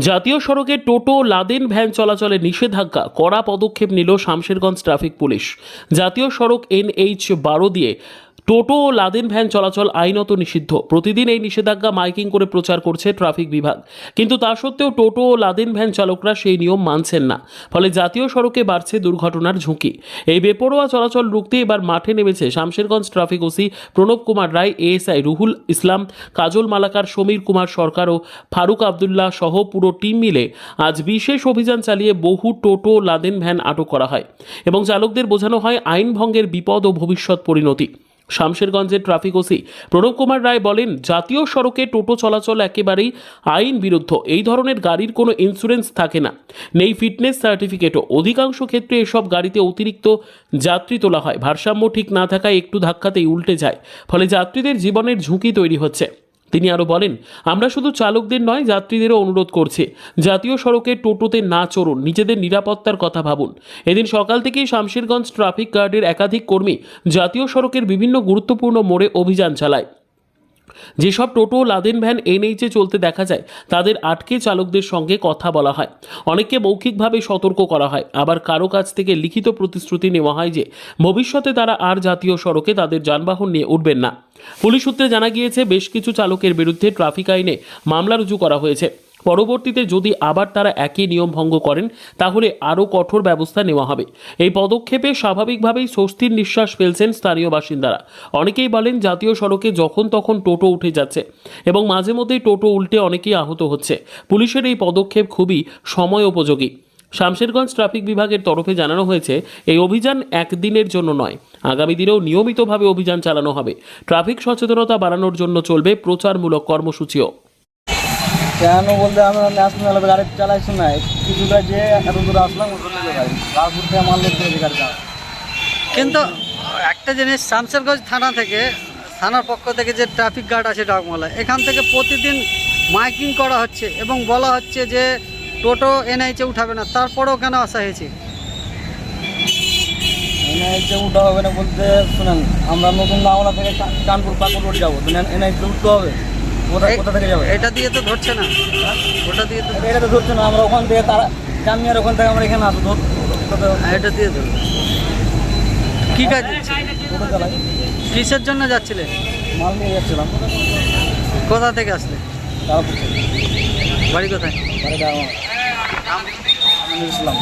জাতীয় সড়কে টোটো, Laden van চলাচলে নিষেধাজ্ঞা, কড়া পদক্ষেপ নিল শামশেরগঞ্জ ট্রাফিক পুলিশ। জাতীয় সড়ক এনএইচ বারো দিয়ে টোটো ও লাদেন ভ্যান চলাচল আইনত নিষিদ্ধ। প্রতিদিন এই নিষেধাজ্ঞা মাইকিং করে প্রচার করছে ট্রাফিক বিভাগ। কিন্তু তা সত্ত্বেও টোটো ও লাদেন ভ্যান চালকরা সেই নিয়ম মানছেন না। ফলে জাতীয় সড়কে বাড়ছে দুর্ঘটনার ঝুঁকি। এই বেপরোয়া চলাচল রুখতে এবার মাঠে নেমেছে Shamsherganj traffic OC Pranab Kumar Roy, ASI Ruhul Islam, Kajal Malakar, Samir Kumar Sarkar ও ফারুক আবদুল্লাহ সহ পুরো টিম মিলে আজ বিশেষ অভিযান চালিয়ে বহু টোটো লাদেন ভ্যান আটক করা হয় এবং চালকদের বোঝানো হয় আইন ভঙ্গের বিপদ ও ভবিষ্যৎ পরিণতি। শামশেরগঞ্জের ট্রাফিক ওসি প্রণব কুমার রায় বলেন, জাতীয় সড়কে টোটো চলাচল একেবারেই আইন বিরুদ্ধ এই ধরনের গাড়ির কোনো ইন্স্যুরেন্স থাকে না। নেই ফিটনেস সার্টিফিকেটও অধিকাংশ ক্ষেত্রে এসব গাড়িতে অতিরিক্ত যাত্রী তোলা হয়। ভারসাম্য ঠিক না থাকায় একটু ধাক্কাতেই উল্টে যায়। ফলে যাত্রীদের জীবনের ঝুঁকি তৈরি হচ্ছে। তিনি আরও বলেন, আমরা শুধু চালকদের নয়, যাত্রীদেরও অনুরোধ করছে। জাতীয় সড়কে টোটোতে না চড়ুন, নিজেদের নিরাপত্তার কথা ভাবুন। এদিন সকাল থেকেই শামশেরগঞ্জ ট্রাফিক গার্ডের একাধিক কর্মী জাতীয় সড়কের বিভিন্ন গুরুত্বপূর্ণ মোড়ে অভিযান চালায়। যেসব টোটো, লাদেন ভ্যান, এনএইচে চলতে দেখা যায়, তাদের আটকে চালকদের সঙ্গে কথা বলা হয়। অনেককে মৌখিকভাবে সতর্ক করা হয়। আবার কারও কাছ থেকে লিখিত প্রতিশ্রুতি নেওয়া হয় যে, ভবিষ্যতে তারা আর জাতীয় সড়কে তাদের যানবাহন নিয়ে উঠবেন না। পুলিশ সূত্রে জানা গিয়েছে, বেশ কিছু চালকের বিরুদ্ধে ট্রাফিক আইনে মামলা রুজু করা হয়েছে। পরবর্তীতে যদি আবার তারা একই নিয়ম ভঙ্গ করেন, তাহলে আরও কঠোর ব্যবস্থা নেওয়া হবে। এই পদক্ষেপে স্বাভাবিকভাবেই স্বস্তির নিঃশ্বাস ফেলছেন স্থানীয় বাসিন্দারা। অনেকেই বলেন জাতীয় সড়কে যখন তখন টোটো উঠে যাচ্ছে এবং মাঝে মধ্যেই টোটো উল্টে অনেকেই আহত হচ্ছে। পুলিশের এই পদক্ষেপ খুবই সময় উপযোগী শামশেরগঞ্জ ট্রাফিক বিভাগের তরফে জানানো হয়েছে, এই অভিযান একদিনের জন্য নয়, আগামী দিনেও নিয়মিতভাবে অভিযান চালানো হবে। ট্রাফিক সচেতনতা বাড়ানোর জন্য চলবে প্রচারমূলক কর্মসূচিও। কেন বলতে আমরা ন্যাশনাল গাড়ি চালাইছি না? কিছুটা যে এত দূর আসলাম ওটা থেকে কিন্তু একটা জিনিস শামশেরগঞ্জ থানা থেকে থানার পক্ষ থেকে যে ট্রাফিক গার্ড আছে ডাকমালা এখান থেকে প্রতিদিন মাইকিং করা হচ্ছে এবং বলা হচ্ছে যে টোটো এনআইচে উঠাবে না তারপরেও কেন আসা হয়েছে? এনআইতে উঠা হবে না বলতে শুনেন আমরা নতুন গাওলা থেকে কানপুর পাকুর রোড যাব তো এনআইতে উঠতে হবে। কোথা থেকে যাবে? এটা দিয়ে তো ধরছে না। ওটা দিয়ে তো এটা তো ধরছে না আমরা ওখান থেকে তারা জামিয়ার ওখান থেকে আমরা এখানে আসব টোটো এটা দিয়ে ধরবে। কী কাজ? কিসের জন্য যাচ্ছিলেন মাল নিয়ে যাচ্ছিলাম। কোথা থেকে আসলে? বাড়ি কোথায়? আমার। ইসলাম